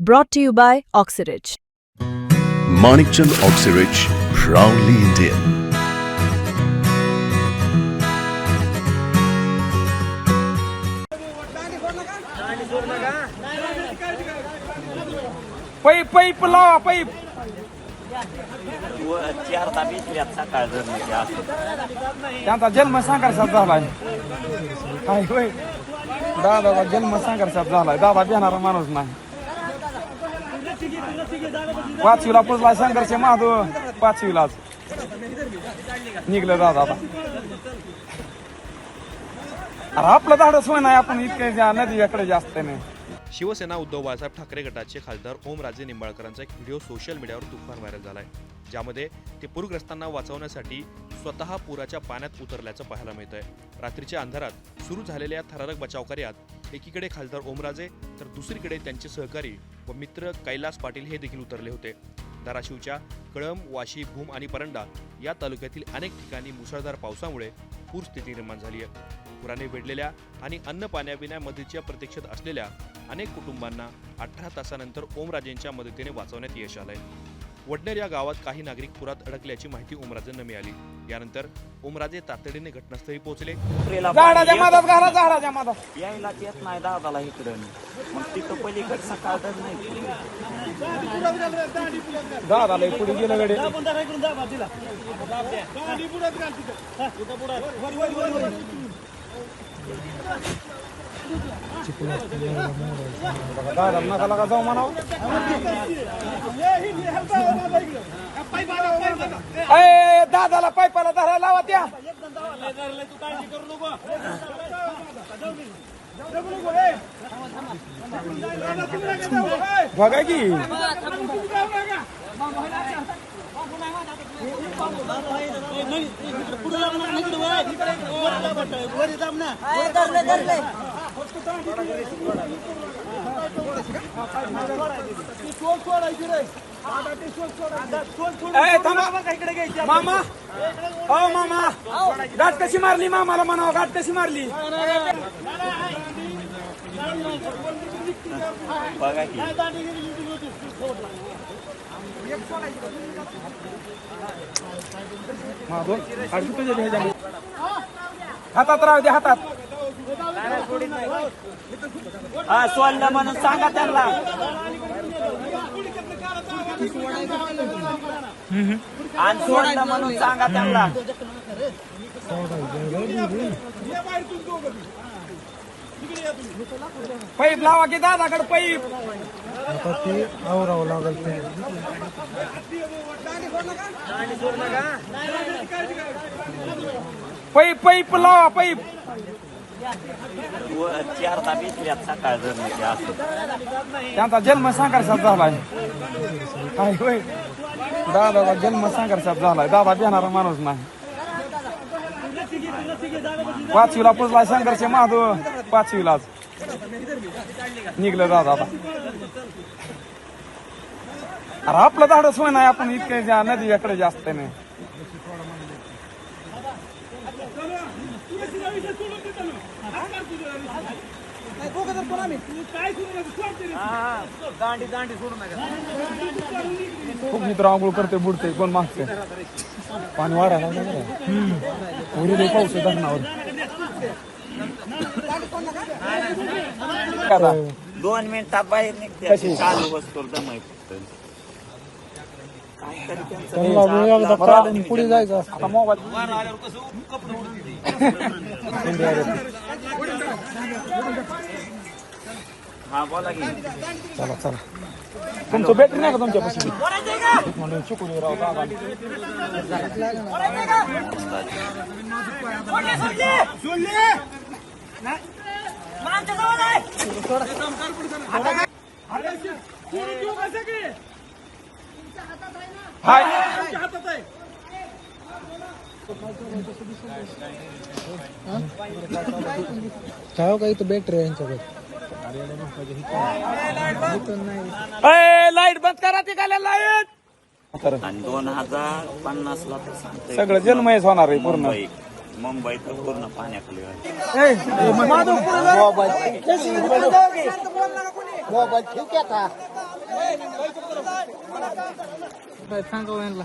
Brought to you by Oxyridge. Manikchand Oxyrich, proudly Indian. Pipe pipe लावा pipe चार ताबीत सकाळ धरण्याची असं त्यांचा जन्म संघर्षात झालाय काय होय दादाचा जन्म संघर्षात झालाय दादा देणारा माणूस नाही पाचवीला पुजला संघर्ष महादो पाचवीलाच. निघलं दादा आता. अरे आपलं धाडस होय नाही आपण इतके ज्या नदीकडे जास्त नाही शिवसेना उद्धव बाळासाहेब ठाकरे गटाचे खासदार ओमराजे निंबाळकरांचा एक व्हिडिओ सोशल मीडियावर तुफान व्हायरल झाला आहे ज्यामध्ये ते पूरग्रस्तांना वाचवण्यासाठी स्वतः पुराच्या पाण्यात उतरल्याचं पाहायला मिळतंय. रात्रीच्या अंधारात सुरू झालेल्या थरारक बचाव कार्यात एकीकडे खासदार ओमराजे तर दुसरीकडे त्यांचे सहकारी व मित्र कैलास पाटील हे देखील उतरले होते. धाराशिवच्या कळंब वाशी भूम आणि परंडा या तालुक्यातील अनेक ठिकाणी मुसळधार पावसामुळे पूरस्थिती निर्माण झाली आहे. पुराने वेढलेल्या आणि अन्न पाण्यापिण्यामध्येच्या प्रतीक्षेत असलेल्या अनेक कुटुंबांना अठरा तासानंतर ओमराजेंच्या मदतीने वाचवण्यात यश आलंय. वडनेर या गावात काही नागरिक पुरात अडकल्याची माहिती ओमराजेंना मिळाली. यानंतर ओमराजे तातडीने घटनास्थळी पोहोचले. झाडाच्या मादात घाला झाडाच्या मादात. यायलाच येत नाही दादाला इकडं मग तिथं पलीकडे सकाळ धर नाही. दादाला पुढे गेलं गडे दादा नका लागा जाऊ म्हणावं ए, दादाला पायपाला धरायला लावा त्या बघा की ए, थांबा. मामा. हो मामा. गाठ कशी मारली मामाला म्हणावं? गाठ कशी मारली? बघा की. हा. हातात राहू दे हातात. हा सोडलं म्हणून सांगा त्यांना. आणि सोडलं म्हणून सांगा त्यांना. पाईप लावा की दादाकडे पाईप पाईप पाईप लावा पाईप चार ताबीत सकाळ असं त्यांचा जन्म संघर्षात झालाय काय होय दादाचा जन्म संघर्षात झालाय दादा देणारा माणूस नाही पाचवीला पुजला संघर्ष महादो पाचवीलाच निघलं दादा अरे आपलं धाडस होय नाही आपण इतके ज्या याकडे जास्त नाही खूप मित्र आंघोळ करते बुडते कोण मागते पाणी बरं. उरी पाऊस धरणावर? दोन मिनिटात बाहेर निघते? चालू काहीतरी त्यांचं पुढे जायचं आता मोबाईल चला चला तुमचं बॅटरी नाही का तुमच्यापाशी म्हणून चुकून राव दादा हाय. काय का इथं बॅटरी आहे यांच्याकडे. लाइट बंद करा ती काय लाइट आणि दोन हजार पन्नास ला तर सगळं जन्मयच होणार आहे पूर्ण. मुंबई मुंबईत पूर्ण पाण्याखाली आहे. सांगा यांना.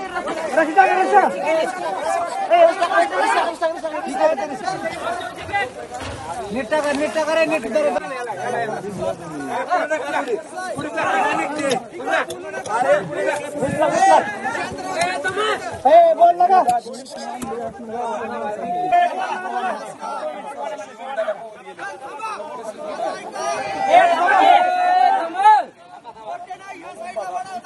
म्हणा छत्री नाही, नाही.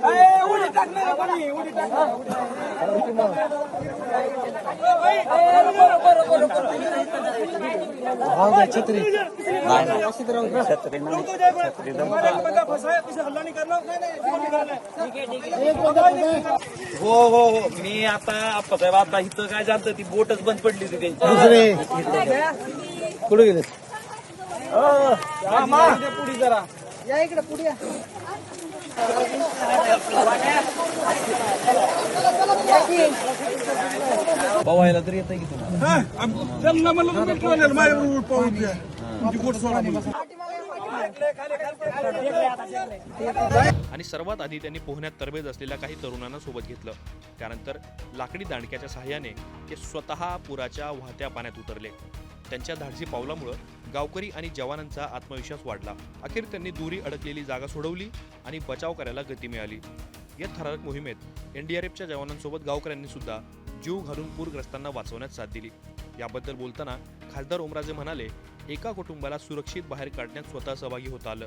नाही. छत्री जमतं. हो हो हो. मी आता आता इथं काय झालं ती बोटच बंद पडली होती त्यांची. कुठे गेले पुढे जरा पवायला तर येतं की त्यांना म्हणलं पाहून द्या तुमची गोट सोडा. आणि सर्वात आधी त्यांनी पोहण्यात तरबेज असलेल्या काही तरुणांना सोबत घेतलं. त्यानंतर लाकडी दांडक्याच्या सहाय्याने ते स्वतः पुराच्या वाहत्या पाण्यात उतरले. त्यांच्या धाडसी पावलामुळं गावकरी आणि जवानांचा आत्मविश्वास वाढला. अखेर त्यांनी दुरी अडकलेली जागा सोडवली आणि बचाव करायला गती मिळाली. या थरारक मोहिमेत एनडीआरएफच्या जवानांसोबत गावकऱ्यांनी सुद्धा जीव घालून पूरग्रस्तांना वाचवण्यात साथ दिली. याबद्दल बोलताना खासदार ओमराजे म्हणाले एका कुटुंबाला सुरक्षित बाहेर काढण्यात स्वतः सहभागी होता आलं.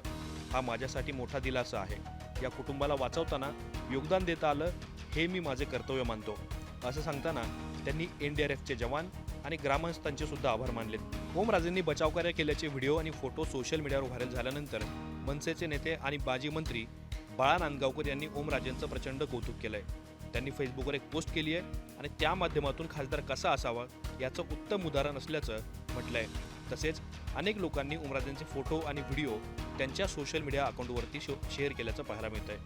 हा माझ्यासाठी मोठा दिलासा आहे. या कुटुंबाला वाचवताना योगदान देता आलं हे मी माझे कर्तव्य मानतो. असं सांगताना त्यांनी एनडीआरएफचे जवान आणि ग्रामस्थांचे सुद्धा आभार मानलेत. ओमराजेंनी बचावकार्य केल्याचे व्हिडिओ आणि फोटो सोशल मीडियावर व्हायरल झाल्यानंतर मनसेचे नेते आणि माजी मंत्री बाळा नांदगावकर यांनी ओमराजेंचं प्रचंड कौतुक केलंय. त्यांनी फेसबुकवर एक पोस्ट केली आहे आणि त्या माध्यमातून खासदार कसा असावा याचं उत्तम उदाहरण असल्याचं म्हटलंय. तसेच अनेक लोकांनी ओमराजेंचे फोटो आणि व्हिडिओ त्यांच्या सोशल मीडिया अकाउंटवरती शो शेअर केल्याचं पाहायला मिळतंय.